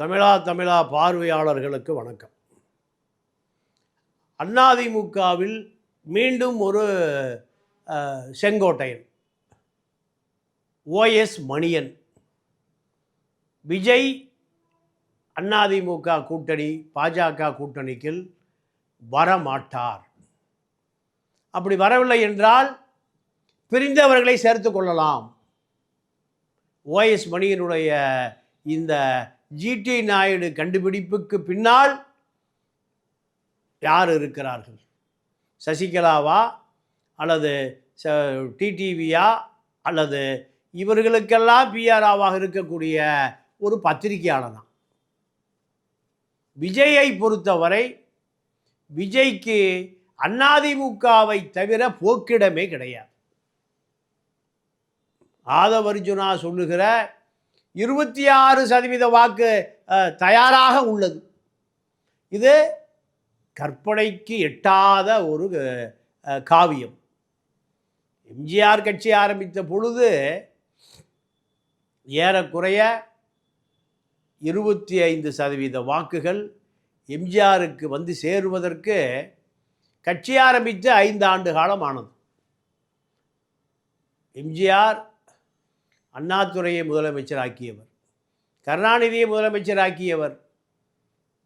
தமிழா தமிழா பார்வையாளர்களுக்கு வணக்கம். அதிமுகவில் மீண்டும் ஒரு செங்கோட்டையன் ஓஎஸ் மணியன் விஜய் அதிமுக கூட்டணி பாஜக கூட்டணிக்குள் வரமாட்டார். அப்படி வரவில்லை என்றால் பிரிந்தவர்களை சேர்த்து கொள்ளலாம். ஓஎஸ் மணியனுடைய இந்த ஜிடி நாயுடு கண்டுபிடிப்புக்கு பின்னால் யார் இருக்கிறார்கள்? சசிகலாவா அல்லது டிடிவியா அல்லது இவர்களுக்கெல்லாம் பிஆர்ஆவாக இருக்கக்கூடிய ஒரு பத்திரிகையாளர் தான். விஜயை பொறுத்தவரை விஜய்க்கு அதிமுகவை தவிர போக்கிடமே கிடையாது. ஆதவர்ஜுனா சொல்லுகிற இருபத்தி ஆறு சதவீத வாக்கு தயாராக உள்ளது. இது கற்பனைக்கு எட்டாத ஒரு காவியம். எம்ஜிஆர் கட்சி ஆரம்பித்த பொழுது ஏறக்குறைய இருபத்தி ஐந்து சதவீத வாக்குகள் எம்ஜிஆருக்கு வந்து சேருவதற்கு கட்சி ஆரம்பித்து ஐந்து ஆண்டு காலம் ஆனது. எம்ஜிஆர் அண்ணாதுரையை முதலமைச்சராக்கியவர் கருணாநிதியை முதலமைச்சராக்கியவர்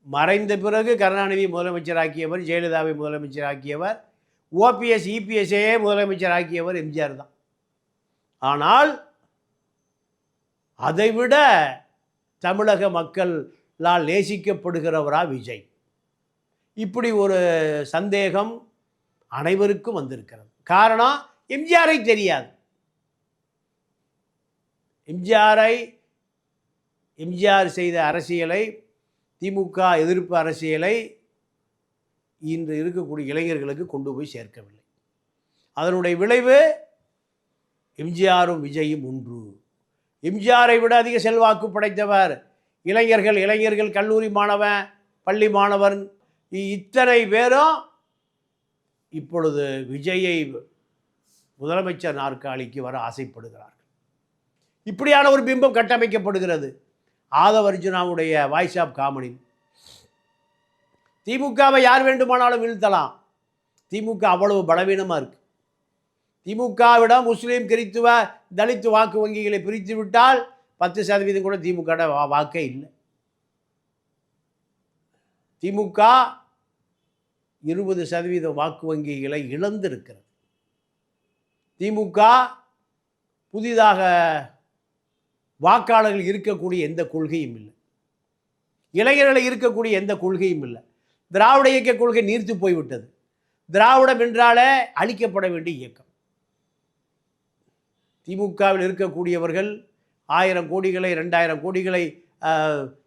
மறைந்த பிறகு கருணாநிதி முதலமைச்சராக்கியவர் ஜெயலலிதாவை முதலமைச்சராக்கியவர் ஓபிஎஸ் இபிஎஸ்ஏ முதலமைச்சராக்கியவர் எம்ஜிஆர் தான். ஆனால் அதைவிட தமிழக மக்களால் நேசிக்கப்படுகிறவரா விஜய். இப்படி ஒரு சந்தேகம் அனைவருக்கும் வந்திருக்கிறது. காரணம் எம்ஜிஆரை தெரியாது. எம்ஜிஆரை எம்ஜிஆர் செய்த அரசியலை திமுக எதிர்ப்பு அரசியலை இன்று இருக்கக்கூடிய இளைஞர்களுக்கு கொண்டு போய் சேர்க்கவில்லை. அதனுடைய விளைவு எம்ஜிஆரும் விஜயும் ஒன்று. எம்ஜிஆரை விட அதிக செல்வாக்கு படைத்தவர் இளைஞர்கள் இளைஞர்கள் கல்லூரி மாணவன் பள்ளி மாணவன். இத்தனை பேரும் இப்பொழுது விஜயை முதலமைச்சர் நாற்காலிக்கு வர ஆசைப்படுகிறார்கள். இப்படியான ஒரு பிம்பம் கட்டமைக்கப்படுகிறது. ஆதவர்ஜுனாவுடைய வாய்ஸ் ஆஃப் காமெடி திமுகவை யார் வேண்டுமானாலும் வீழ்த்தலாம். திமுக அவ்வளவு பலவீனமாக இருக்கு. திமுகவிடம் முஸ்லீம் கிறித்துவ தலித்து வாக்கு வங்கிகளை பிரித்து விட்டால் பத்து சதவீதம் கூட திமுக வாக்கே இல்லை. திமுக இருபது சதவீத வாக்கு வங்கிகளை இழந்திருக்கிறது. திமுக புதிதாக வாக்காளர்கள் இருக்கக்கூடிய எந்த கொள்கையும் இல்லை. இளைஞர்களை இருக்கக்கூடிய எந்த கொள்கையும் இல்லை. திராவிட இயக்க கொள்கை நீர்த்து போய்விட்டது. திராவிடம் என்றாலே அழிக்கப்பட வேண்டிய இயக்கம். திமுகவில் இருக்கக்கூடியவர்கள் ஆயிரம் கோடிகளை ரெண்டாயிரம் கோடிகளை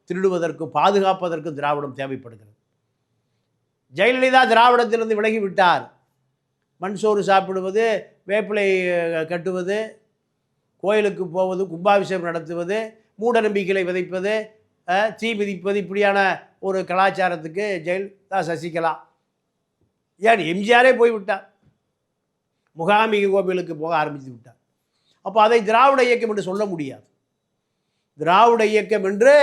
திருடுவதற்கும் பாதுகாப்பதற்கும் திராவிடம் தேவைப்படுகிறது. ஜெயலலிதா திராவிடத்திலிருந்து விலகிவிட்டார் மண்சோறு மண் சோறு சாப்பிடுவது வேப்பிலை கட்டுவது கோயிலுக்கு போவது கும்பாபிஷேகம் நடத்துவது மூட நம்பிக்கைகளை விதைப்பது தீ மிதிப்பது இப்படியான ஒரு கலாச்சாரத்துக்கு ஜெயலலிதா சசிகலா. ஏன்? எம்ஜிஆரே போய்விட்டார். முகாமிக கோவிலுக்கு போக ஆரம்பித்து விட்டார். அப்போ அதை திராவிட இயக்கம் என்று சொல்ல முடியாது. திராவிட இயக்கம் என்று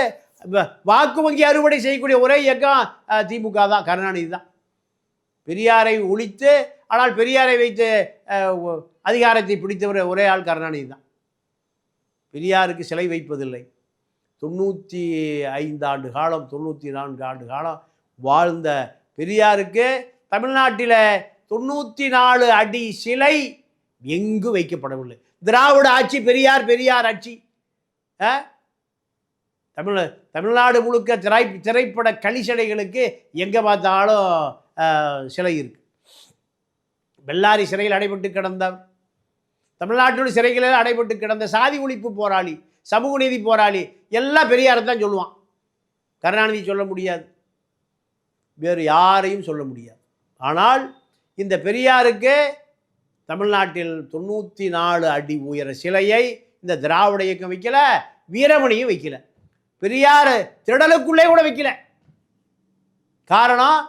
வாக்கு வங்கி அறுவடை செய்யக்கூடிய ஒரே இயக்கம் திமுக தான் கருணாநிதி தான் பெரியாரை ஒழித்து ஆனால் பெரியாரை வைத்து அதிகாரத்தை பிடித்தவர் ஒரே ஆள் கருணாநிதி தான் பெரியாருக்கு சிலை வைப்பதில்லை. தொண்ணூற்றி ஐந்து ஆண்டு காலம் தொண்ணூற்றி நான்கு ஆண்டு காலம் வாழ்ந்த பெரியாருக்கு தமிழ்நாட்டில் தொண்ணூற்றி நாலு அடி சிலை எங்கு வைக்கப்படவில்லை. திராவிட ஆட்சி பெரியார் பெரியார் ஆட்சி. ஆ? தமிழ் தமிழ்நாடு முழுக்க திரை திரைப்பட களிசடைகளுக்கு எங்கே பார்த்தாலும் சிலை இருக்கு. பெல்லாரி சிறையில் அடைபட்டு கிடந்தார் தமிழ்நாட்டோட சிறைகளில் அடைபட்டு கிடந்த சாதி ஒழிப்பு போராளி சமூக நீதி போராளி எல்லாம் பெரியாரை தான் சொல்லுவான். கருணாநிதி சொல்ல முடியாது. வேறு யாரையும் சொல்ல முடியாது. ஆனால் இந்த பெரியாருக்கு தமிழ்நாட்டில் தொண்ணூற்றி நாலு அடி உயர சிலையை இந்த திராவிட இயக்கம் வைக்கல வீரமணியும் வைக்கல. பெரியார் திடலுக்குள்ளே கூட வைக்கல. காரணம்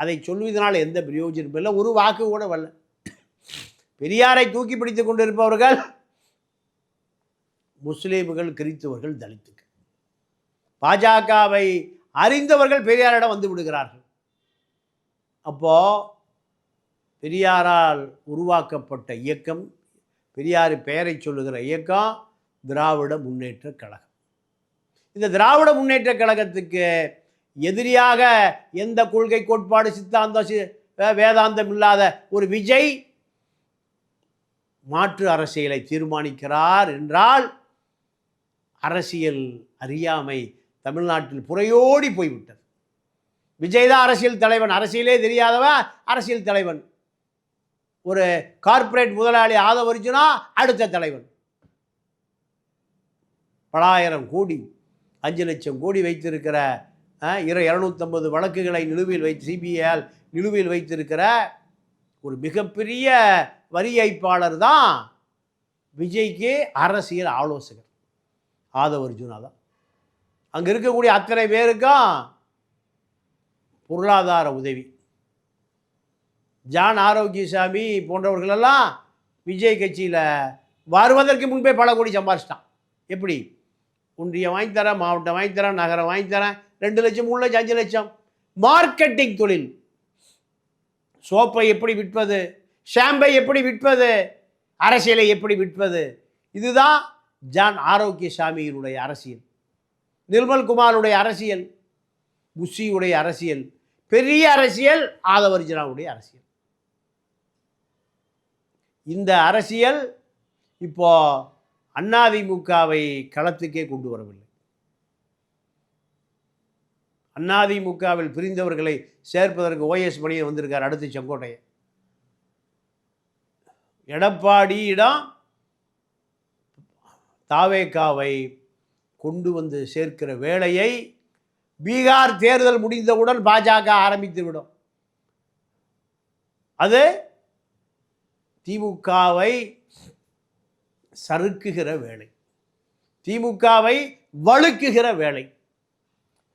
அதை சொல்வதனால் எந்த பிரயோஜனமும் இல்லை. ஒரு வாக்கு கூட வரல. பெரியாரை தூக்கி பிடித்துக் கொண்டிருப்பவர்கள் முஸ்லீம்கள் கிறித்தவர்கள் தலித்துக்கள் பாஜகவை அறிந்தவர்கள் பெரியாரிடம் வந்து விடுகிறார்கள். அப்போ பெரியாரால் உருவாக்கப்பட்ட இயக்கம் பெரியார் பெயரை சொல்லுகிற இயக்கம் திராவிட முன்னேற்ற கழகம். இந்த திராவிட முன்னேற்ற கழகத்துக்கு எதிரியாக எந்த கொள்கை கோட்பாடு சித்தாந்தம் சி- வேதாந்தம் இல்லாத ஒரு விஜய் மாற்று அரசியலை தீர்மானிக்கிறார் என்றால் அரசியல் அறியாமை தமிழ்நாட்டில் புறையோடி போய்விட்டது. விஜய் தான் அரசியல் தலைவன். அரசியலே தெரியாதவன் அரசியல் தலைவன். ஒரு கார்ப்பரேட் முதலாளி ஆதவரிச்சுனா அடுத்த தலைவன். பலாயிரம் கோடி அஞ்சு லட்சம் கோடி வைத்திருக்கிற இரு இரநூத்தம்பது வழக்குகளை நிலுவையில் வைத்து சிபிஐயால் நிலுவையில் வைத்திருக்கிற ஒரு மிகப்பெரிய வரி ஏய்ப்பாளர் தான் விஜய்க்கு அரசியல் ஆலோசகர். ஆதவ அர்ஜுனா தான் அங்கே இருக்கக்கூடிய அத்தனை பேருக்கும் பொருளாதார உதவி. ஜான் ஆரோக்கியசாமி போன்றவர்களெல்லாம் விஜய் கட்சியில் வருவதற்கு முன்பே பல கோடி சம்பாரிச்சிட்டான். எப்படி? ஒன்றியம் வாங்கி தரேன் மாவட்டம் வாங்கி தரேன் நகரம் வாங்கி தரேன் ரெண்டு லட்சம் மூணு லட்சம் அஞ்சு லட்சம். மார்க்கெட்டிங் தொழில். சோப்பை எப்படி விற்பது? ஷாம்பை எப்படி விற்பது? அரசியலை எப்படி விற்பது? இதுதான் ஜான் ஆரோக்கிய சாமியினுடைய அரசியல். நிர்மல் குமாருடைய அரசியல் புஷியுடைய அரசியல் பெரிய அரசியல் ஆதவர்ஜனாவுடைய அரசியல். இந்த அரசியல் இப்போ அதிமுகவை களத்துக்கே கொண்டு வரவில்லை. அதிமுகவில் பிரிந்தவர்களை சேர்ப்பதற்கு ஓஎஸ் மணியன் வந்திருக்கார் அடுத்து செங்கோட்டையன். எடப்பாடியிடம் தாவேக்காவை கொண்டு வந்து சேர்க்கிற வேலையை பீகார் தேர்தல் முடிந்தவுடன் பாஜக ஆரம்பித்துவிடும் அது திமுகவை சறுக்குகிற வேலை. திமுகவை வழுக்குகிற வேலை.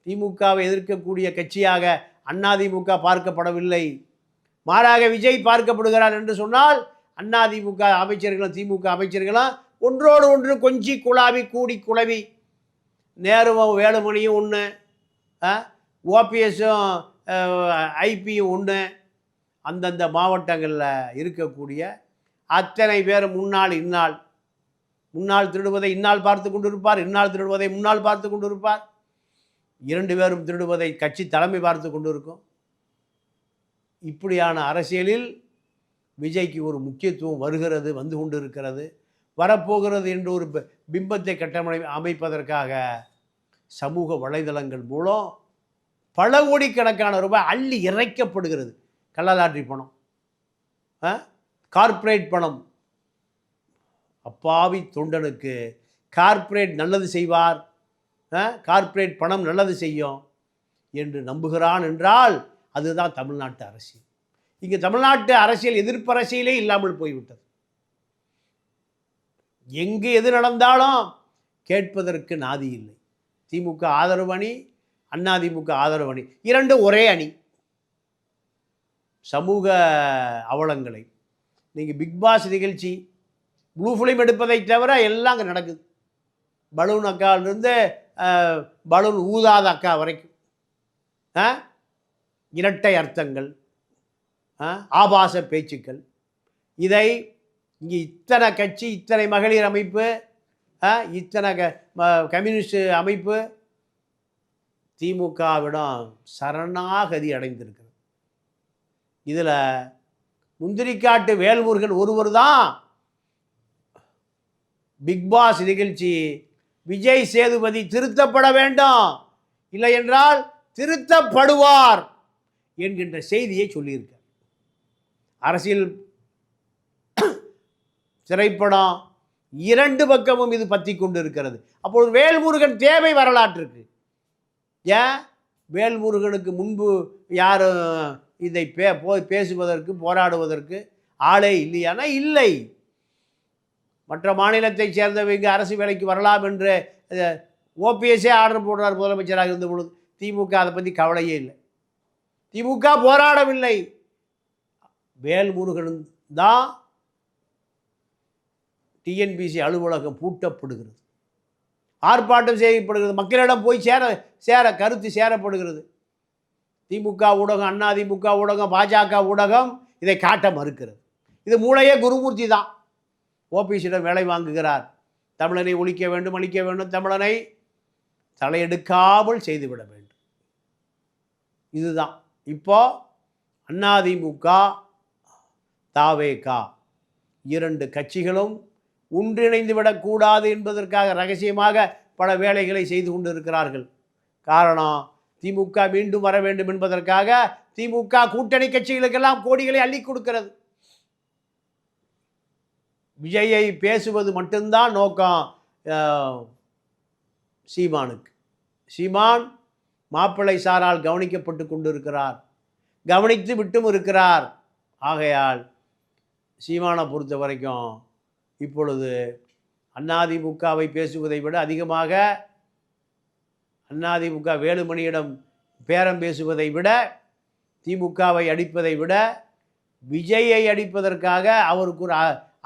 திமுகவை எதிர்க்கக்கூடிய கட்சியாக அதிமுக பார்க்கப்படவில்லை. மாறாக விஜய் பார்க்கப்படுகிறார் என்று சொன்னால் அதிமுக அமைச்சர்களும் திமுக அமைச்சர்களும் ஒன்றோடு ஒன்று கொஞ்சி குழாவி கூடி குழவி. நேருவும் வேலுமணியும் ஒன்று ஓபிஎஸும் ஐபியும் ஒன்று அந்தந்த மாவட்டங்களில் இருக்கக்கூடிய அத்தனை பேர் முன்னாள் இந்நாள். முன்னாள் திருடுவதை இந்நாள் பார்த்து கொண்டிருப்பார் இன்னால் திருடுவதை முன்னால் பார்த்து கொண்டிருப்பார். இரண்டு பேரும் திருடுவதை கட்சி தலைமை பார்த்து கொண்டிருக்கும். இப்படியான அரசியலில் விஜய்க்கு ஒரு முக்கியத்துவம் வருகிறது வந்து கொண்டிருக்கிறது. வரப்போகிறது என்று ஒரு பிம்பத்தை கட்டமை அமைப்பதற்காக சமூக வலைதளங்கள் மூலம் பல கோடிக்கணக்கான ரூபாய் அள்ளி இறைக்கப்படுகிறது. கள்ளலாற்றி பணம். கார்ப்பரேட் பணம். அப்பாவி தொண்டனுக்கு கார்ப்பரேட் நல்லது செய்வார். கார்ப்பரேட் பணம் நல்லது செய்யும் என்று நம்புகிறான் என்றால் அதுதான் தமிழ்நாட்டு அரசியல். இங்கே தமிழ்நாட்டு அரசியல் எதிர்ப்பு அரசியலே இல்லாமல் போய்விட்டது. எங்கு எது நடந்தாலும் கேட்பதற்கு நாதி இல்லை. திமுக ஆதரவு அணி அதிமுக ஆதரவு அணி இரண்டும் ஒரே அணி. சமூக அவலங்களை. நீங்கள் பிக் பாஸ் நிகழ்ச்சி ப்ளூ ஃபிலிம் எடுப்பதை தவிர எல்லாம் அங்கே நடக்குது. பலூன் அக்காலிருந்து பலூன் ஊதாத அக்கா வரைக்கும். ஆ? இரட்டை அர்த்தங்கள். ஆபாச பேச்சுக்கள். இதை இங்கே இத்தனை கட்சி இத்தனை மகளிர் அமைப்பு ஆ? இத்தனை க ம- கம்யூனிஸ்ட் அமைப்பு திமுகவிடம் சரணாகதி அடைந்திருக்கிறது. இதில் முந்திரிக்காட்டு வேல்முருகன் ஒருவர் தான் பிக் பாஸ் நிகழ்ச்சி விஜய் சேதுபதி திருத்தப்பட வேண்டும். இல்லை என்றால் திருத்தப்படுவார் என்கின்ற செய்தியை சொல்லியிருக்கார். அரசியல் திரைப்படம் இரண்டு பக்கமும் இது பற்றி கொண்டு இருக்கிறது அப்பொழுது வேல்முருகன் தேவை வரலாற்றுக்கு ஏன்? வேல்முருகனுக்கு முன்பு யாரும் இதை பே போ பேசுவதற்கு போராடுவதற்கு ஆளே இல்லையானா? இல்லை. மற்ற மாநிலத்தைச் சேர்ந்தவங்க அரசு வேலைக்கு வரலாம் என்று ஓபிஎஸ்ஸே ஆர்டர் போடுறார் முதலமைச்சராக இருந்த பொழுது திமுக அதை பற்றி கவலையே இல்லை. திமுக போராடவில்லை. வேல்முருகன் தான் டிஎன்பிசி அலுவலகம் பூட்டப்படுகிறது. ஆர்ப்பாட்டம் செய்யப்படுகிறது. மக்களிடம் போய் சேர சேர கருத்து சேரப்படுகிறது. திமுக ஊடகம் அண்ணா திமுக ஊடகம் பாஜக ஊடகம் இதை காட்ட மறுக்கிறது. இது மூளையே குருமூர்த்தி தான். ஓபிஎஸ்ஸிடம் வேலை வாங்குகிறார். தமிழனை ஒழிக்க வேண்டும் அழிக்க வேண்டும். தமிழனை தலையெடுக்காமல் செய்துவிட வேண்டும். இதுதான். இப்போ அதிமுக தாவேகா இரண்டு கட்சிகளும் ஒன்றிணைந்து விடக்கூடாது என்பதற்காக ரகசியமாக பல வேலைகளை செய்து கொண்டிருக்கிறார்கள். காரணம் திமுக மீண்டும் வர வேண்டும் என்பதற்காக திமுக கூட்டணி கட்சிகளுக்கெல்லாம் கோடிகளை அள்ளி கொடுக்கிறது. விஜயை பேசுவது மட்டும்தான் நோக்கம் சீமானுக்கு. சீமான் மாப்பிள்ளை சாரால் கவனிக்கப்பட்டு கொண்டிருக்கிறார். கவனித்து விட்டும் இருக்கிறார். ஆகையால் சீமானை பொறுத்த வரைக்கும் இப்பொழுது அதிமுகவை பேசுவதை விட அதிகமாக அதிமுக வேலுமணியிடம் பேரம் பேசுவதை விட திமுகவை அடிப்பதை விட விஜயை அடிப்பதற்காக அவருக்கு ஒரு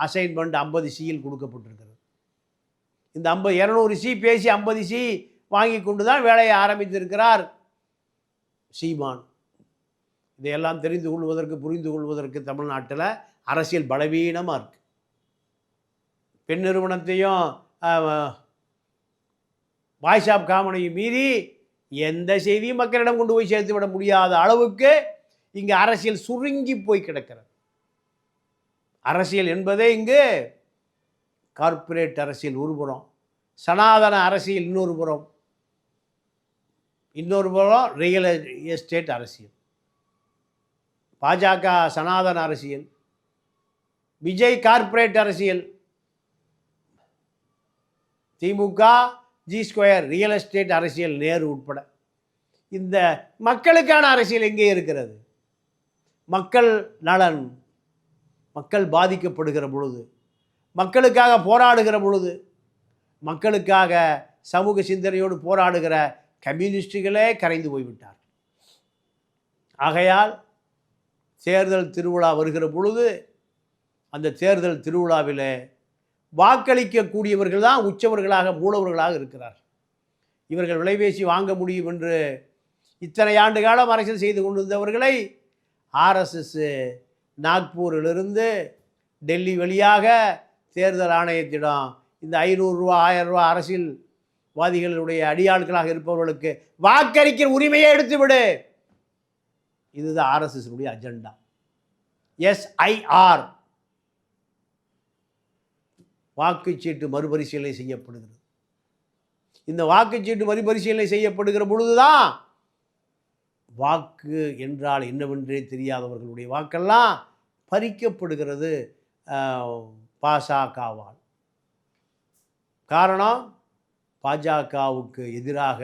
அசைன்மெண்ட் ஐம்பது சியில் கொடுக்கப்பட்டிருக்கிறது. இந்த ஐம்பது இரநூறு சி பேசி ஐம்பது சி வாங்கி கொண்டு தான் வேலையை ஆரம்பித்திருக்கிறார் சீமான். இதையெல்லாம் தெரிந்து கொள்வதற்கு புரிந்து கொள்வதற்கு தமிழ்நாட்டில் அரசியல் பலவீனமாக இருக்குது பெண் நிறுவனத்தையும் வாய்ஸ் ஆஃப் காமனையும் மீறி எந்த செய்தியும் மக்களிடம் கொண்டு போய் சேர்த்து விட முடியாத அளவுக்கு இங்கே அரசியல் சுருங்கி போய் கிடக்கிறது. அரசியல் என்பதே இங்கு கார்ப்பரேட் அரசியல் ஒரு புறம் சனாதன அரசியல் இன்னொரு புறம். இன்னொரு புறம் ரியல் எஸ்டேட் அரசியல். பாஜக சனாதன அரசியல். விஜய் கார்ப்பரேட் அரசியல். திமுக ஜி ஸ்கொயர் ரியல் எஸ்டேட் அரசியல் நேரு உட்பட. இந்த மக்களுக்கான அரசியல் எங்கே இருக்கிறது? மக்கள் நலன் மக்கள் பாதிக்கப்படுகிற பொழுது மக்களுக்காக போராடுகிற பொழுது மக்களுக்காக சமூக சிந்தனையோடு போராடுகிற கம்யூனிஸ்டுகளே கரைந்து போய்விட்டார் ஆகையால் தேர்தல் திருவிழா வருகிற பொழுது அந்த தேர்தல் திருவிழாவில் வாக்களிக்கக்கூடியவர்கள் தான் உச்சவர்களாக மூலவர்களாக இருக்கிறார் இவர்கள் விலைபேசி வாங்க முடியும் என்று இத்தனை ஆண்டு காலம் அரசியல் செய்து கொண்டிருந்தவர்களை ஆர்எஸ்எஸ் நாக்பூரிலிருந்து டெல்லி வழியாக தேர்தல் ஆணையத்திடம் இந்த ஐநூறுரூவா ஆயிரரூவா ரூபா அரசியல்வாதிகளுடைய அடியாட்களாக இருப்பவர்களுக்கு வாக்களிக்கிற உரிமையை எடுத்து விடு இதுதான் ஆர்எஸ்எஸ்னுடைய அஜெண்டா. எஸ்ஐஆர் வாக்குச்சீட்டு மறுபரிசீலனை செய்யப்படுகிறது. இந்த வாக்குச்சீட்டு மறுபரிசீலனை செய்யப்படுகிற பொழுதுதான் வாக்கு என்றால் என்னவென்றே தெரியாதவர்களுடைய வாக்கெல்லாம் பறிக்கப்படுகிறது பாசகவால் காரணம் பாஜகவுக்கு எதிராக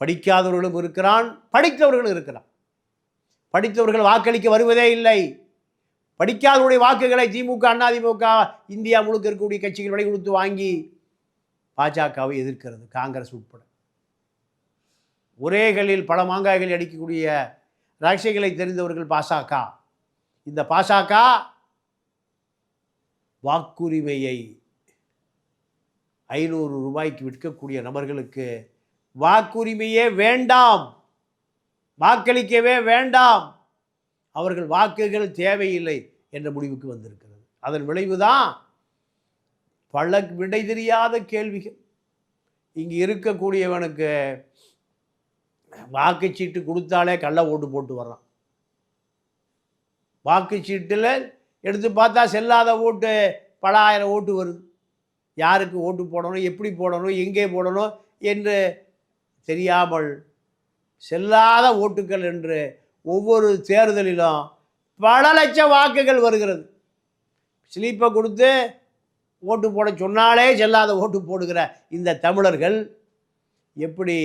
படிக்காதவர்களும் இருக்கிறான் படித்தவர்களும் இருக்கிறான். படித்தவர்கள் வாக்களிக்க வருவதே இல்லை. படிக்காதவருடைய வாக்குகளை திமுக அதிமுக இந்தியா முழுக்க இருக்கக்கூடிய கட்சிகள் விலை கொடுத்து வாங்கி பாஜகவை எதிர்க்கிறது காங்கிரஸ் உட்பட. ஒரேகளில் பல மாங்காய்கள் அடிக்கக்கூடிய ரகசியங்களை தெரிந்தவர்கள் பாசக இந்த பாசக வாக்குரிமையை ஐநூறு ரூபாய்க்கு விற்கக்கூடிய நபர்களுக்கு வாக்குரிமையே வேண்டாம். வாக்களிக்கவே வேண்டாம். அவர்கள் வாக்குகள் தேவையில்லை என்ற முடிவுக்கு வந்திருக்கிறது. அதன் விளைவுதான் பல விடை தெரியாத கேள்விகள். இங்கு இருக்கக்கூடியவனுக்கு வாக்குச்சீட்டு கொடுத்தாலே கள்ள ஓட்டு போட்டு வர்றான். வாக்குச்சீட்டில் எடுத்து பார்த்தா செல்லாத ஓட்டு பல ஆயிரம் ஓட்டு வருது. யாருக்கு ஓட்டு போடணும் எப்படி போடணும் எங்கே போடணும் என்று தெரியாமல் செல்லாத ஓட்டுகள் என்று ஒவ்வொரு தேர்தலிலும் பல லட்சம் வாக்குகள் வருகிறது. ஸ்லீப்பை கொடுத்து ஓட்டு போட சொன்னாலே செல்லாத ஓட்டு போடுகிற இந்த தமிழர்கள் எப்படி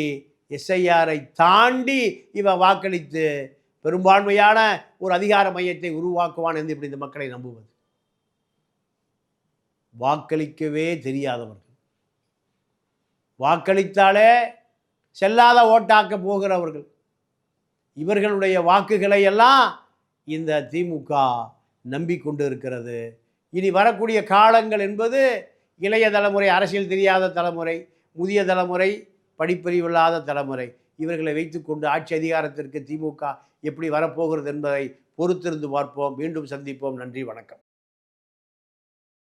எஸ்ஐஆரை தாண்டி இவன் வாக்களித்து பெரும்பான்மையான ஒரு அதிகார மையத்தை உருவாக்குவான் என்று இப்படி இந்த மக்களை நம்புவது. வாக்களிக்கவே தெரியாதவர்கள். வாக்களித்தாலே செல்லாத ஓட்டாக்க போகிறவர்கள். இவர்களுடைய வாக்குகளை எல்லாம் இந்த திமுக நம்பிக்கொண்டு இருக்கிறது இனி வரக்கூடிய காலங்கள் என்பது இளைய தலைமுறை அரசியல் தெரியாத தலைமுறை முதிய தலைமுறை படிப்பறிவில்லாத தலைமுறை. இவர்களை வைத்துக்கொண்டு ஆட்சி அதிகாரத்திற்கு திமுக எப்படி வரப்போகிறது என்பதை பொறுத்திருந்து பார்ப்போம். மீண்டும் சந்திப்போம். நன்றி வணக்கம்.